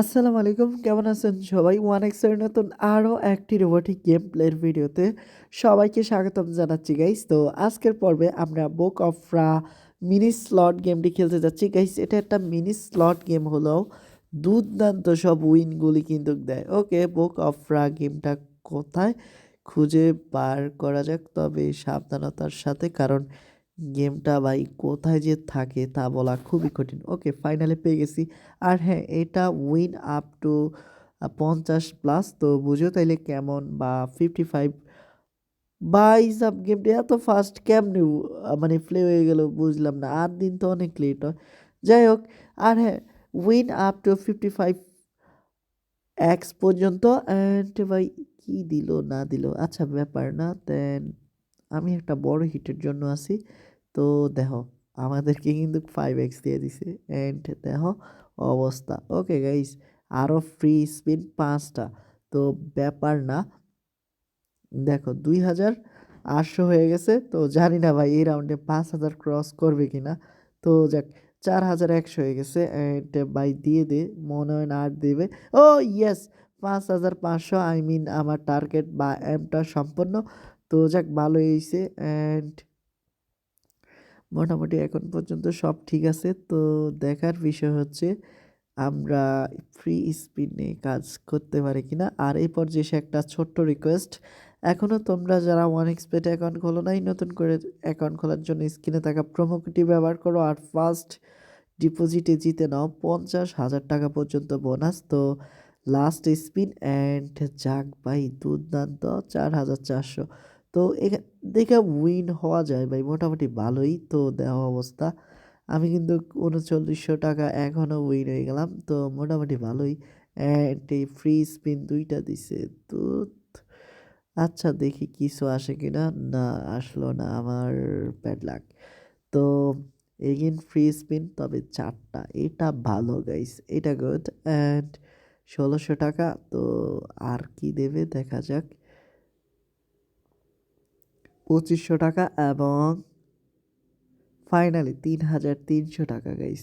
আসসালামু আলাইকুম, কেমন আছেন সবাই? ওয়ান এক্সের নতুন আরও একটি রোবোটিক গেম প্লের ভিডিওতে সবাইকে স্বাগতম জানাচ্ছি গাইস তো আজকের পর্বে আমরা Book of Ra mini slot গেমটি খেলতে যাচ্ছি গাইস এটা একটা মিনি স্লট গেম হলেও দুর্দান্ত সব উইনগুলি কিন্তু দেয়। ওকে বুক অফ রা গেমটা কোথায় খুঁজে বার করা যাক, তবে সাবধানতার সাথে, কারণ গেমটা ভাই কোথায় যে থাকে তা বলা খুবই কঠিন। ওকে ফাইনালে পেয়ে গেছি। আর হ্যাঁ এটা উইন আপ টু পঞ্চাশ প্লাস তো বুঝো তাইলে কেমন? বা ফিফটি ফাইভ বাই সাব গেমটা এত ফাস্ট কেমনি মানে প্লে হয়ে গেল বুঝলাম না। আট দিন তো অনেক লেট হয়। যাই হোক, আর হ্যাঁ win up to fifty five X পর্যন্ত অ্যান্ড ভাই কি দিল না দিল? আচ্ছা ব্যাপার না দেন আমি একটা বড় হিটের জন্য আছি। তো দেখো, আমাদেরকে কিন্তু ফাইভ এক্স দিয়ে দিছে। অ্যান্ড দেখো, অবস্থা। ওকে গাইস আরও ফ্রি স্পিন পাঁচটা। তো ব্যাপার না। দেখো, দুই হাজার আটশো হয়ে গেছে। তো জানি না ভাই, এই রাউন্ডে পাঁচ হাজার ক্রস করবে কি না তো যাক, চার হাজার একশো হয়ে গেছে। অ্যান্ড বাই দিয়ে দে, মনে হয় না আর দেবে। ও ইয়েস পাঁচ হাজার পাঁচশো আই মিন আমার টার্গেট বা এমটা সম্পন্ন। তো যাক, ভালো হয়েছে অ্যান্ড মোটামুটি এখন পর্যন্ত সব ঠিক আছে। তো দেখার বিষয় হচ্ছে, আমরা ফ্রি স্পিনে কাজ করতে পারি কিনা। আর এই পর্যায়ে এসে একটা ছোট্ট রিকোয়েস্ট এখনও তোমরা যারা ওয়ান এক্সপেট অ্যাকাউন্ট খোলো নাই, নতুন করে অ্যাকাউন্ট খোলার জন্য স্ক্রিনে থাকা প্রোমোটি ব্যবহার করো আর ফার্স্ট ডিপোজিটে জিতে নাও পঞ্চাশ হাজার টাকা পর্যন্ত বোনাস তো লাস্ট স্পিন অ্যান্ড যাক ভাই, দুর্দান্ত, চার হাজার চারশো। তো এখা- দেখে উইন হওয়া যায় ভাই, মোটামুটি ভালোই তো দেওয়া অবস্থা। আমি কিন্তু উনচল্লিশশো টাকা এখনও উইন হয়ে গেলাম, তো মোটামুটি ভালোই। অ্যান্ড এই ফ্রি স্পিন দুইটা দিছে, তো আচ্ছা দেখি কিছু আসে কিনা। না না আসলো না আমার ব্যাড লাক তো এগেন ফ্রি স্পিন তবে চারটা, এটা ভালো গাইস এটা গুড অ্যান্ড ষোলোশো টাকা, তো আর কি দেবে, দেখা যাক। পঁচিশশো টাকা এবং ফাইনালি তিন হাজার তিনশো টাকা গাইস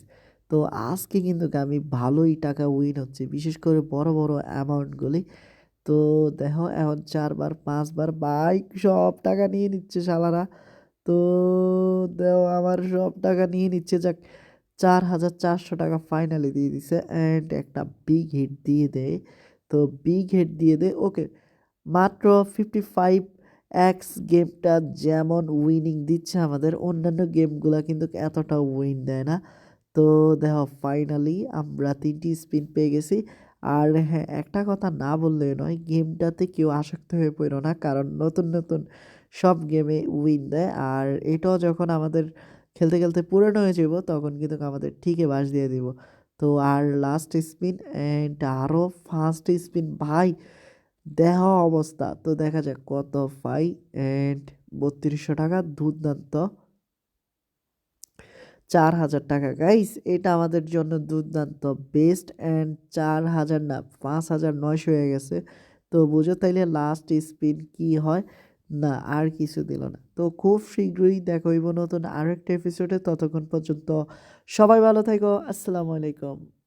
তো আজকে কিন্তু আমি ভালোই টাকা উইন হচ্ছে, বিশেষ করে বড় বড় অ্যামাউন্টগুলি তো দেখো, এখন চারবার, পাঁচবার বাইক সব টাকা নিয়ে নিচ্ছে শালারা। তো দেখো, আমার সব টাকা নিয়ে নিচ্ছে, যাক। চার হাজার চারশো টাকা ফাইনালি দিয়ে দিছে অ্যান্ড একটা বিগ হিট দিয়ে দেয়। তো বিগ হিট দিয়ে দে ওকে মাত্র ফিফটি ফাইভ এক্স গেমটা যেমন উইনিং দিচ্ছে আমাদের, অন্যান্য গেমগুলো কিন্তু এতটা উইন দেয় না। তো দেখো ফাইনালি আমরা তিনটি স্পিন পেয়ে গেছি। আর হ্যাঁ একটা কথা না বললে নয় গেমটাতে কেউ আসক্ত হয়ে পড়ো না, কারণ নতুন নতুন সব গেমে উইন দেয়। আর এটাও যখন আমাদের খেলতে খেলতে পুরনো হয়ে যাব, তখন কিন্তু আমাদের ঠিকই বাস দিয়ে দিব। তো আর লাস্ট স্পিন অ্যান্ড আরও ফার্স্ট স্পিন ভাই! দেহ অবস্থা। তো দেখা যাক কত পাই। অ্যান্ড বত্রিশশো টাকা, দুর্দান্ত। চার হাজার টাকা গাইস এটা আমাদের জন্য দুর্দান্ত বেস্ট অ্যান্ড চার হাজার না, পাঁচ হাজার নয়শো হয়ে গেছে। তো বুঝো তাইলে লাস্ট স্পিন কি হয়? না, আর কিছু দিল না। তো খুব শীঘ্রই দেখা হইব নতুন আরেকটা এপিসোডে ততক্ষণ পর্যন্ত সবাই ভালো থাকো আসসালামু আলাইকুম।